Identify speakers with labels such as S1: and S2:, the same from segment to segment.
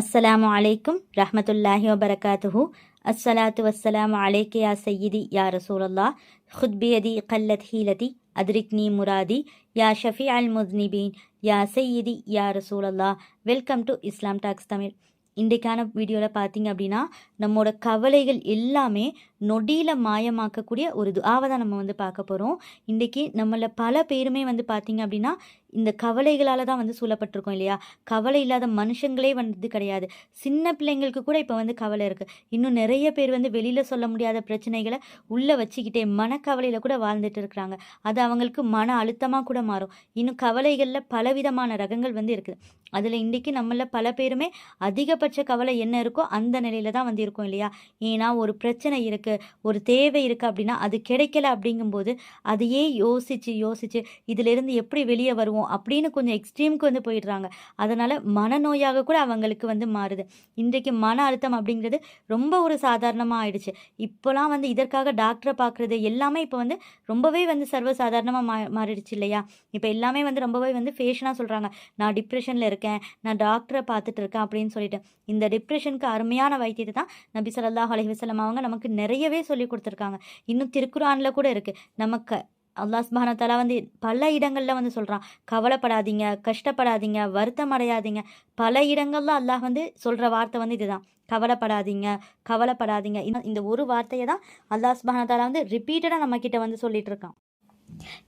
S1: அஸ்ஸலாமு அலைக்கும் ரஹமத்துல்லாஹி வபரகாத்துஹு. அஸ்ஸலாத்து வஸ்ஸலாமு அலைக்க யா சையீதி யா ரசூலல்லா ஹுத்பியதி கல்லத் ஹீலதி அத்ரிக்னி முராதி யா ஷஃபி அல் முஸ்னிபீன் யா சையீதி யா ரசூலல்லா welcome to Islam talks Tamil. இன்றைக்கான வீடியோவில் பார்த்தீங்க அப்படின்னா நம்மளோட கவலைகள் எல்லாமே நொடியில் மாயமாக்கக்கூடிய ஒரு துஆவை தான் நம்ம வந்து பார்க்க போகிறோம் இன்றைக்கி நம்மள பல பேருமே வந்து பார்த்திங்க அப்படின்னா இந்த கவலைகளால் தான் வந்து சூழப்பட்டிருக்கோம் இல்லையா? கவலை இல்லாத மனுஷங்களே வந்து கிடையாது. சின்ன பிள்ளைங்களுக்கு கூட இப்போ வந்து கவலை இருக்குது இன்னும் நிறைய பேர் வந்து வெளியில் சொல்ல முடியாத பிரச்சனைகளை உள்ளே வச்சுக்கிட்டே மனக்கவலையில் கூட வாழ்ந்துட்டு இருக்கிறாங்க. அது அவங்களுக்கு மன அழுத்தமாக கூட மாறும். இன்னும் கவலைகளில் பலவிதமான ரகங்கள் வந்து இருக்குது. அதில் இன்றைக்கி நம்மள பல பேருமே அதிகபட்ச கவலை என்ன இருக்கோ அந்த நிலையில் தான் வந்து இருக்கும் இல்லையா? ஏன்னா ஒரு பிரச்சனை இருக்குது ஒரு தேவை இருக்குது அப்படின்னா அது கிடைக்கல அப்படிங்கும்போது அதையே யோசித்து யோசித்து இதிலிருந்து எப்படி வெளியே வருவோம் அப்படின்னு கொஞ்சம் எக்ஸ்ட்ரீமுக்கு வந்து போயிடுறாங்க. அதனால் மனநோயாக கூட அவங்களுக்கு வந்து மாறுது. இன்றைக்கு மன அழுத்தம் அப்படிங்கிறது ரொம்ப ஒரு சாதாரணமாக ஆயிடுச்சு. இப்போலாம் வந்து இதற்காக டாக்டரை பார்க்குறது எல்லாமே இப்போ வந்து ரொம்பவே வந்து சர்வசாதாரணமாக மா மாறிடுச்சு இல்லையா? இப்போ எல்லாமே வந்து ரொம்பவே வந்து ஃபேஷனாக சொல்கிறாங்க நான் டிப்ரெஷனில் இருக்கேன் நான் டாக்டரை பார்த்துட்டு இருக்கேன் அப்படின்னு சொல்லிட்டு. இந்த டிப்ரெஷனுக்கு அருமையான வைத்தியத்தை தான் நபி ஸல்லல்லாஹு அலஹி வசலம் அவங்க நமக்கு நிறைய நிறையவே சொல்லி கொடுத்துருக்காங்க. இன்னும் திருக்குறானில் கூட இருக்குது நமக்கு அல்லாஹ் சுப்ஹானஹு தஆலா வந்து பல இடங்களில் வந்து சொல்கிறான் கவலைப்படாதீங்க கஷ்டப்படாதீங்க வருத்தம் அடையாதீங்க. பல இடங்களில் அல்லாஹ் வந்து சொல்கிற வார்த்தை வந்து இதுதான். கவலைப்படாதீங்க கவலைப்படாதீங்க. இன்னும் இந்த ஒரு வார்த்தையை தான் அல்லாஹ் சுப்ஹானஹு வந்து ரிப்பீட்டடாக நம்மக்கிட்ட வந்து சொல்லிகிட்டு இருக்கான்.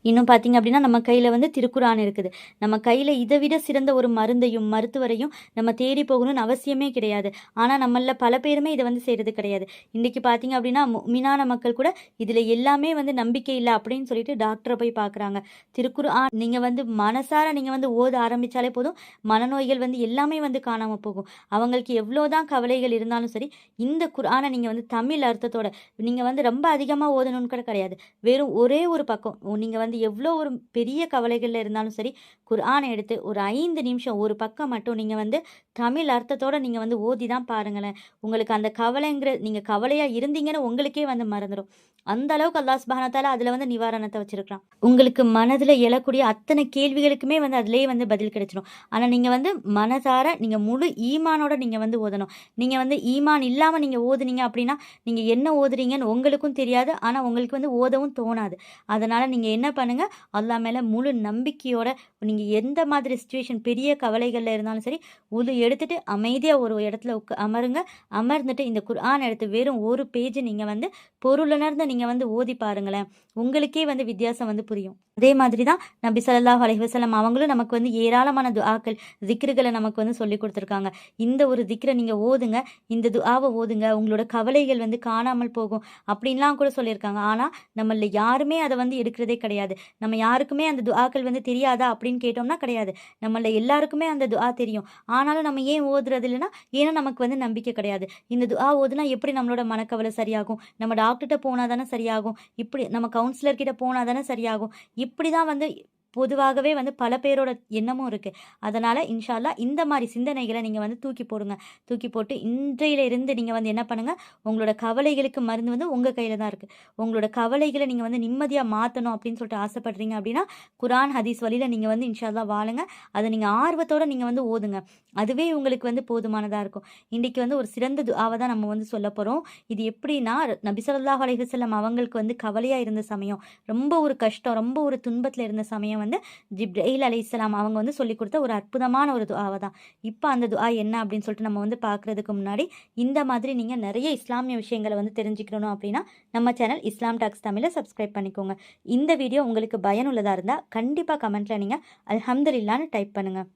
S1: இன்னும் பார்த்தீங்க அப்படின்னா நம்ம கையில் வந்து திருக்குறான் இருக்குது. நம்ம கையில் இதை விட சிறந்த ஒரு மருந்தையும் மருத்துவரையும் நம்ம தேடி போகணும்னு அவசியமே கிடையாது. ஆனால் நம்மளில் பல பேருமே இதை வந்து செய்கிறது கிடையாது. இன்றைக்கி பார்த்தீங்க அப்படின்னா மீனான மக்கள் கூட இதில் எல்லாமே வந்து நம்பிக்கை இல்லை அப்படின்னு சொல்லிட்டு டாக்டரை போய் பார்க்குறாங்க. திருக்குறான் நீங்கள் வந்து மனசார நீங்கள் வந்து ஓத ஆரம்பித்தாலே போதும். மனநோய்கள் வந்து எல்லாமே வந்து காணாமல் போகும். அவங்களுக்கு எவ்வளோ தான் கவலைகள் இருந்தாலும் சரி இந்த குரானை நீங்கள் வந்து தமிழ் அர்த்தத்தோட நீங்கள் வந்து ரொம்ப அதிகமாக ஓதணும்னு கூட கிடையாது. வெறும் ஒரே ஒரு பக்கம் நீங்கள் வந்து எவ்வளோ ஒரு பெரிய கவலைகளில் இருந்தாலும் சரி குர்ஆனை எடுத்து ஒரு ஐந்து நிமிஷம் ஒரு பக்கம் மட்டும் நீங்கள் வந்து தமிழ் அர்த்தத்தோடு நீங்கள் வந்து ஓதி தான் பாருங்களேன். உங்களுக்கு அந்த கவலைங்கிற நீங்கள் கவலையாக இருந்தீங்கன்னு உங்களுக்கே வந்து மறந்துடும் அந்த அளவுக்கு அல்லாஸ் சுபானத்தால அதில் வந்து நிவாரணத்தை வச்சிருக்கலாம் உங்களுக்கு மனதில் எழக்கூடிய அத்தனை கேள்விகளுக்குமே வந்து அதுலேயே வந்து பதில் கிடைச்சிடும் ஆனால் நீங்கள் வந்து மனதார நீங்கள் முழு ஈமானோட நீங்கள் வந்து ஓதணும். நீங்கள் வந்து ஈமான் இல்லாமல் நீங்கள் ஓதுனீங்க அப்படின்னா நீங்கள் என்ன ஓதுறீங்கன்னு உங்களுக்கும் தெரியாது. ஆனால் உங்களுக்கு வந்து ஓதவும் தோணாது. அதனால் நீங்கள் என்ன பண்ணுங்கள் அல்லா மேலே முழு நம்பிக்கையோட நீங்கள் எந்த மாதிரி சுச்சுவேஷன் பெரிய கவலைகளில் இருந்தாலும் சரி உது எடுத்துட்டு அமைதியாக ஒரு இடத்துல உக்க அமருங்க. அமர்ந்துட்டு இந்த குர்ஆன் எடுத்து வெறும் ஒரு பேஜ் நீங்கள் வந்து பொருளுணர்ந்து நீங்கள் வந்து ஓதி பாருங்களேன். உங்களுக்கே வந்து வித்தியாசம் வந்து புரியும். அதே மாதிரி தான் நபி ஸல்லல்லாஹு அலைவசலம் அவங்களும் நமக்கு வந்து ஏராளமான துஆக்கள் திக்ருகளை நமக்கு வந்து சொல்லி கொடுத்துருக்காங்க. இந்த ஒரு திக்ரை நீங்கள் ஓதுங்க இந்த துஆவை ஓதுங்க உங்களோட கவலைகள் வந்து காணாமல் போகும் அப்படின்லாம் கூட சொல்லியிருக்காங்க. ஆனால் நம்மள யாருமே அதை வந்து எடுக்கிறதே கிடையாது. நம்ம யாருக்குமே அந்த துஆக்கள் வந்து தெரியாதா அப்படின்னு கேட்டோம்னா கிடையாது. நம்மள எல்லாருக்குமே அந்த துஆ தெரியும். ஆனாலும் நம்ம ஏன் ஓதுறது இல்லைன்னா ஏன்னா நமக்கு வந்து நம்பிக்கை கிடையாது. இந்த துஆ ஓதுனா எப்படி நம்மளோட மனக்கவலை சரியாகும்? நம்ம டாக்டர்கிட்ட போனால் தானே சரியாகும்? இப்படி நம்ம கவுன்சிலர்கிட்ட போனால் தானே சரியாகும்? இப்படி தான் வந்து பொதுவாகவே வந்து பல பேரோட எண்ணமும் இருக்குது அதனால் இன்ஷால்லா இந்த மாதிரி சிந்தனைகளை நீங்கள் வந்து தூக்கி போடுங்க. தூக்கி போட்டு இன்றையிலிருந்து நீங்கள் வந்து என்ன பண்ணுங்கள் உங்களோட கவலைகளுக்கு மருந்து வந்து உங்கள் கையில் தான் இருக்குது உங்களோட கவலைகளை நீங்கள் வந்து நிம்மதியாக மாற்றணும் அப்படின்னு சொல்லிட்டு ஆசைப்படுறீங்க அப்படின்னா குரான் ஹதீஸ் வழியில் நீங்கள் வந்து இன்ஷால்லா வாழுங்க. அதை நீங்கள் ஆர்வத்தோடு நீங்கள் வந்து ஓதுங்க. அதுவே உங்களுக்கு வந்து போதுமானதாக இருக்கும். இன்றைக்கி வந்து ஒரு சிறந்த துஆவை தான் நம்ம வந்து சொல்ல போகிறோம் இது எப்படின்னா நபிசல்லாஹ் அலைஹுசல்லம் அவங்களுக்கு வந்து கவலையாக இருந்த சமயம் ரொம்ப ஒரு கஷ்டம் ரொம்ப ஒரு துன்பத்தில் இருந்த சமயம் வந்து ஜிப்ரயில் அலி இஸ்லாம் அவங்க வந்து சொல்லி கொடுத்த ஒரு அற்புதமான ஒரு துவா தான். இப்போ அந்த துவா என்ன அப்படின்னு சொல்லிட்டு நம்ம வந்து பார்க்குறதுக்கு முன்னாடி இந்த மாதிரி நீங்கள் நிறைய இஸ்லாமிய விஷயங்களை வந்து தெரிஞ்சுக்கணும் அப்படின்னா நம்ம சேனல் இஸ்லாம் டாக்ஸ் தமிழை சப்ஸ்கிரைப் பண்ணிக்கோங்க. இந்த வீடியோ உங்களுக்கு பயனுள்ளதாக இருந்தால் கண்டிப்பாக கமெண்ட்டில் நீங்கள் அலமதுல்லான்னு டைப் பண்ணுங்கள்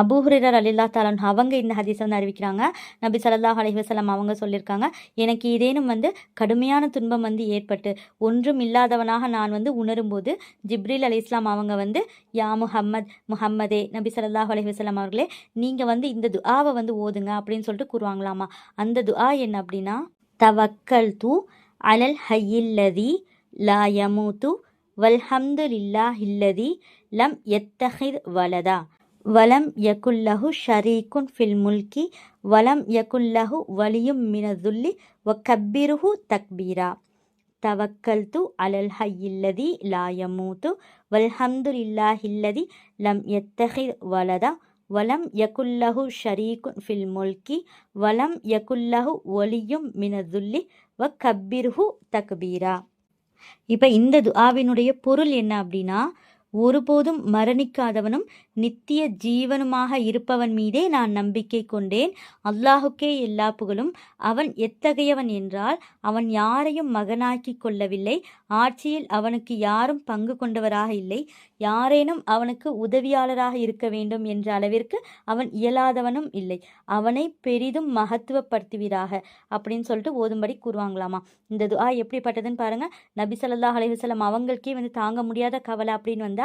S1: அபூஹுரர் அலில்லா தாலன் அவங்க இந்த ஹதீஸை வந்து அறிவிக்கிறாங்க. நபி சல்லா அலஹி அவங்க சொல்லியிருக்காங்க. எனக்கு இதேனும் வந்து கடுமையான துன்பம் வந்து ஏற்பட்டு ஒன்றும் இல்லாதவனாக நான் வந்து உணரும்போது ஜிப்ரில் அலி இஸ்லாம் அவங்க வந்து யா முஹம்மத் முஹம்மதே நபி சல்லாஹ் அலிவசலம் அவர்களே நீங்கள் வந்து இந்த துஆவை வந்து ஓதுங்க அப்படின்னு சொல்லிட்டு கூறுவாங்களாமா. அந்த துஆ என்ன அப்படின்னா தவக்கல் தூ அலல் ஹையில்லதி லா யமூத்து வல்ஹம்து லில்லாஹில்லதி லம் எத்தஹிர் வலதா வலம் யகுல்லஹு ஷரீக்குன் ஃபில் முல்கி வலம் யகுல்லஹு வலியும் மினதுல்லி வ கப்பிருஹு தக்பீரா. தவக்கல்து அலல் ஹையில்லதி லாயமூத்து யமூத்து வல்ஹம்துலில்லாஹில்லதி லம் எத்தஹிர் வலதா. வலம் யகுல்லஹு ஷரீகுன் ஃபில் முல்கி வலம் யகுல்லஹு ஒலியும் மினதுல்லி வ கப்பிர்ஹு தக்பீரா. இப்போ இந்த துஆவினுடைய பொருள் என்ன அப்படின்னா ஒருபோதும் மரணிக்காதவனும் நித்திய ஜீவனுமாக இருப்பவன் மீதே நான் நம்பிக்கை கொண்டேன். அல்லாஹுக்கே எல்லா புகழும். அவன் எத்தகையவன் என்றால் அவன் யாரையும் மகனாக்கி கொள்ளவில்லை. ஆட்சியில் அவனுக்கு யாரும் பங்கு கொண்டவராக இல்லை. யாரேனும் அவனுக்கு உதவியாளராக இருக்க வேண்டும் என்ற அளவிற்கு அவன் இயலாதவனும் இல்லை. அவனை பெரிதும் மகத்துவப்படுத்துவீராக அப்படின்னு சொல்லிட்டு ஓதும்படி கூறுவாங்களாமா. இந்த துஆ எப்படிப்பட்டதுன்னு பாருங்க. நபி ஸல்லல்லாஹு அலைவசலம் அவங்களுக்கே வந்து தாங்க முடியாத கவலை அப்படின்னு வந்து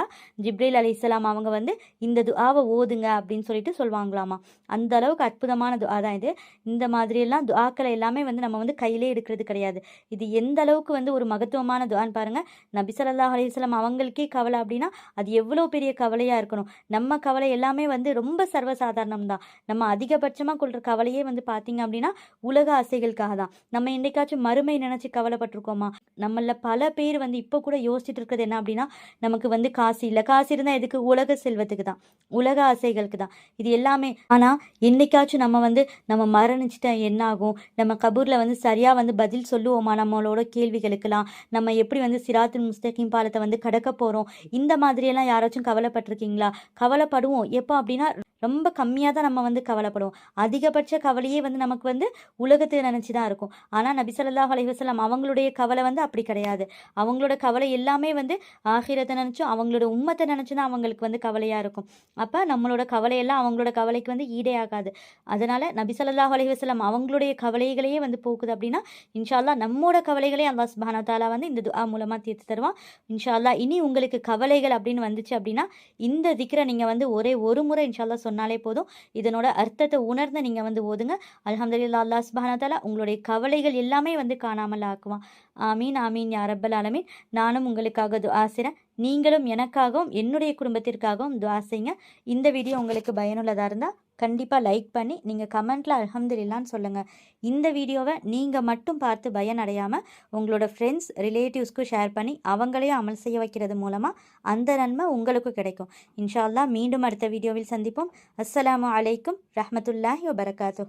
S1: ஜிப்ரீல் அலைஹிஸ்ஸலாம் அவங்க வந்து இந்த துஆவை ஓதுங்க அப்படின்னு சொல்லிட்டு சொல்லுவாங்களாமா அந்த அளவுக்கு அற்புதமான துஆ தான் இது. இந்த மாதிரியெல்லாம் துஆக்களை எல்லாமே வந்து நம்ம வந்து கையிலே எடுக்கிறது கிடையாது. இது எந்த அளவுக்கு வந்து ஒரு மகத்துவமான துஆன்னு பாருங்க. நபி அலிஸ்லாம் அவங்களுக்கே கவலை அப்படின்னா அது எவ்வளோ பெரிய கவலையாக இருக்கணும். நம்ம கவலை எல்லாமே வந்து ரொம்ப சர்வசாதாரணம் தான். நம்ம அதிகபட்சமாக கொள்கிற கவலையே வந்து பார்த்தீங்க அப்படின்னா உலக ஆசைகளுக்காக தான். நம்ம என்றைக்காச்சும் மறுமை நினச்சி கவலைப்பட்டிருக்கோமா? நம்மள பல பேர் வந்து இப்போ கூட யோசிச்சுட்டு இருக்கிறது என்ன அப்படின்னா நமக்கு வந்து காசு இல்லை. காசு இருந்தால் எதுக்கு? உலக செல்வத்துக்கு தான். உலக ஆசைகளுக்கு தான். இது எல்லாமே ஆனால் என்னைக்காச்சும் நம்ம வந்து நம்ம மரணிச்சிட்டா என்ன ஆகும் நம்ம கபூரில் வந்து சரியாக வந்து பதில் சொல்லுவோமா? நம்மளோட கேள்விகளுக்கெல்லாம் நம்ம எப்படி வந்து சிராத்துல் முஸ்தகிம் பாலத்தை வந்து கடக்க போகிறோம் இந்த மாதிரியெல்லாம் யாராச்சும் கவலைப்பட்டிருக்கீங்களா? கவலைப்படுவோம். எப்போ அப்படின்னா ரொம்ப கம்மியாக தான் நம்ம வந்து கவலைப்படுவோம். அதிகபட்ச கவலையே வந்து நமக்கு வந்து உலகத்தை நினச்சி தான் இருக்கும். ஆனால் நபி அலைவசலம் அவங்களுடைய கவலை வந்து அப்படி கிடையாது. அவங்களோட கவலை எல்லாமே வந்து ஆகிரத்தை நினச்சும் அவங்களோட உம்மத்தை நினச்சி தான் அவங்களுக்கு வந்து கவலையாக இருக்கும். அப்போ நம்மளோட கவலையெல்லாம் அவங்களோட கவலைக்கு வந்து ஈடே ஆகாது. அதனால் நபி அலைவசலம் அவங்களுடைய கவலைகளையே வந்து போக்குது அப்படின்னா இன்ஷால்லா நம்மளோட நம்மோட கவலைகளே அல்லாஹ் சுப்ஹானஹு தாலா வந்து இந்த துஆ மூலமாக தீர்த்து தருவான். இன்ஷா இனி உங்களுக்கு கவலைகள் அப்படின்னு வந்துச்சு அப்படின்னா இந்த திக்கரை நீங்கள் வந்து ஒரே ஒரு முறை இன்ஷால்லா அல்லாஹ் சொன்னாலே போதும். இதனோட அர்த்தத்தை உணர்ந்து நீங்கள் வந்து ஓதுங்க. அலமதுல்லா அல்லாஹ் சுப்ஹானஹு உங்களுடைய கவலைகள் எல்லாமே வந்து காணாமல் ஆக்குவான். ஆமீன் ஆமீன் யா ரப்பல் ஆலமீன். நானும் உங்களுக்காக துஆ நீங்களும் எனக்காகவும் என்னுடைய குடும்பத்திற்காகவும் துவாசைங்க இந்த வீடியோ உங்களுக்கு பயனுள்ளதாக இருந்தால் கண்டிப்பாக லைக் பண்ணி நீங்கள் கமெண்ட்டில் அல்ஹம்துலில்லான்னு சொல்லுங்கள் இந்த வீடியோவை நீங்கள் மட்டும் பார்த்து பயனடையாமல் உங்களோட ஃப்ரெண்ட்ஸ் ரிலேட்டிவ்ஸ்க்கு ஷேர் பண்ணி அவங்களையும் அமல் செய்ய வைக்கிறது மூலமாக அந்த நன்மை உங்களுக்கு கிடைக்கும். இன்ஷால்லா மீண்டும் அடுத்த வீடியோவில் சந்திப்போம். அஸ்லாம் அலைக்கும் ரஹமத்துல்லாஹி வபரகாத்து